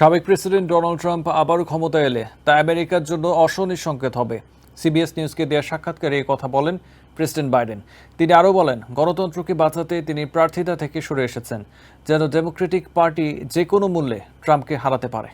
সাবেক president Donald Trump আবারও ক্ষমতায় এলে, তা আমেরিকার জন্য অশনির সংকেত হবে। সিবিএস নিউজকে দেয়া সাক্ষাৎকারে এই কথা বলেন প্রেসিডেন্ট বাইডেন। তিনি আরও বলেন, গণতন্ত্রকে বাঁচাতে তিনি প্রার্থিতা থেকে সরে এসেছেন, যেন ডেমোক্রেটিক পার্টি যে কোনো মূল্যে ট্রাম্পকে হারাতে পারে।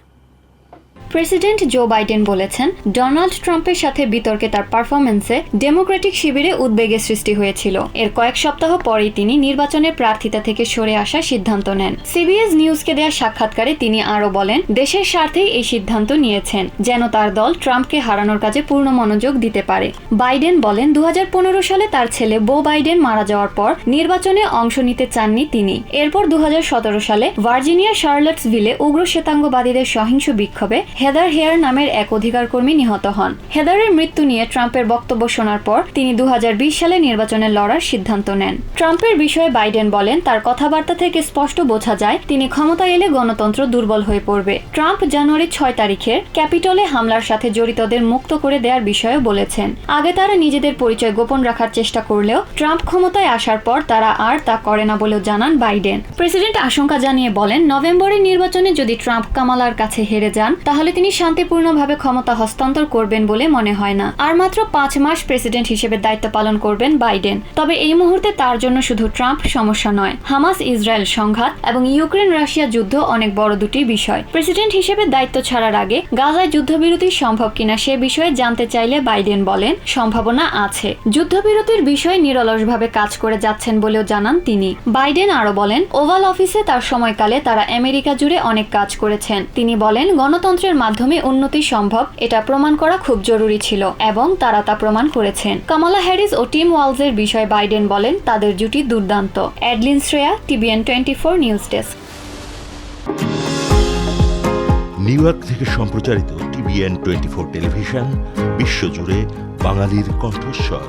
প্রেসিডেন্ট জো বাইডেন বলেছেন, ডোনাল্ড ট্রাম্পের সাথে বিতর্কে তার পারফরমেন্সে ডেমোক্রেটিক শিবিরে উদ্বেগের সৃষ্টি হয়েছিল। এর কয়েক সপ্তাহ পরেই তিনি নির্বাচনের প্রার্থিতা থেকে সরে আসার সিদ্ধান্ত নেন। সিবিএস নিউজকে দেওয়া সাক্ষাৎকারে তিনি আরও বলেন, দেশের স্বার্থেই এই সিদ্ধান্ত নিয়েছেন, যেন তার দল ট্রাম্পকে হারানোর কাজে পূর্ণ মনোযোগ দিতে পারে। বাইডেন বলেন দু হাজার পনেরো সালে তার ছেলে বো বাইডেন মারা যাওয়ার পর নির্বাচনে অংশ নিতে চাননি তিনি। এরপর দু হাজার সতেরো সালে ভার্জিনিয়ার শার্লটসভিলে উগ্র শ্বেতাঙ্গবাদীদের সহিংস বিক্ষোভে হেদার হেয়ার নামের এক অধিকার কর্মী নিহত হন। হেদারের মৃত্যু নিয়ে ট্রাম্পের বক্তব্য শোনার পর তিনি দু হাজার বিশ সালে নির্বাচনে লড়ার সিদ্ধান্ত নেন। ট্রাম্পের বিষয়ে বাইডেন বলেন, তার কথাবার্তা থেকে স্পষ্ট বোঝা যায়, তিনি ক্ষমতায় এলে গণতন্ত্র দুর্বল হয়ে পড়বে। ট্রাম্প জানুয়ারি ছয় তারিখের ক্যাপিটলে হামলার সাথে জড়িতদের মুক্ত করে দেওয়ার বিষয়ে বলেছেন। আগে তারা নিজেদের পরিচয় গোপন রাখার চেষ্টা করলেও ট্রাম্প ক্ষমতায় আসার পর তারা আর তা করে না বলেও জানান বাইডেন। প্রেসিডেন্ট আশঙ্কা জানিয়ে বলেন, নভেম্বরের নির্বাচনে যদি ট্রাম্প কামালার কাছে হেরে যান, তাহলে তিনি শান্তিপূর্ণভাবে ক্ষমতা হস্তান্তর করবেন বলে মনে হয় না। আর মাত্র পাঁচ মাস প্রেসিডেন্ট হিসেবে দায়িত্ব পালন করবেন বাইডেন। তবে এই মুহূর্তে তার জন্য শুধু ট্রাম্প সমস্যা নয়, হামাস ইসরায়েল সংঘাত এবং ইউক্রেন রাশিয়া যুদ্ধ অনেক বড় দুটি বিষয়। প্রেসিডেন্ট হিসেবে দায়িত্ব ছাড়ার আগে গাজায় যুদ্ধবিরতি সম্ভব কিনা সে বিষয়ে জানতে চাইলে বাইডেন বলেন, সম্ভাবনা আছে। যুদ্ধবিরতির বিষয়ে নিরলসভাবে কাজ করে যাচ্ছেন বলেও জানান তিনি। বাইডেন আরও বলেন, ওভাল অফিসে তার সময়কালে তারা আমেরিকা জুড়ে অনেক কাজ করেছেন। তিনি বলেন, গণতন্ত্রের মাধ্যমে উন্নতি সম্ভব, এটা প্রমাণ করা খুব জরুরি ছিল এবং তারা তা প্রমাণ করেছেন। কামালা হ্যারিস ও টিম ওয়ালসের বিষয়ে বাইডেন বলেন, তাদের জুটি দুর্দান্ত। Adlin Shreya TBN twenty four news desk. New York থেকে সম্প্রচারিত টিভিএন টোয়েন্টি ফোর টেলিভিশন, বিশ্বজুড়ে বাঙালির কণ্ঠস্বর।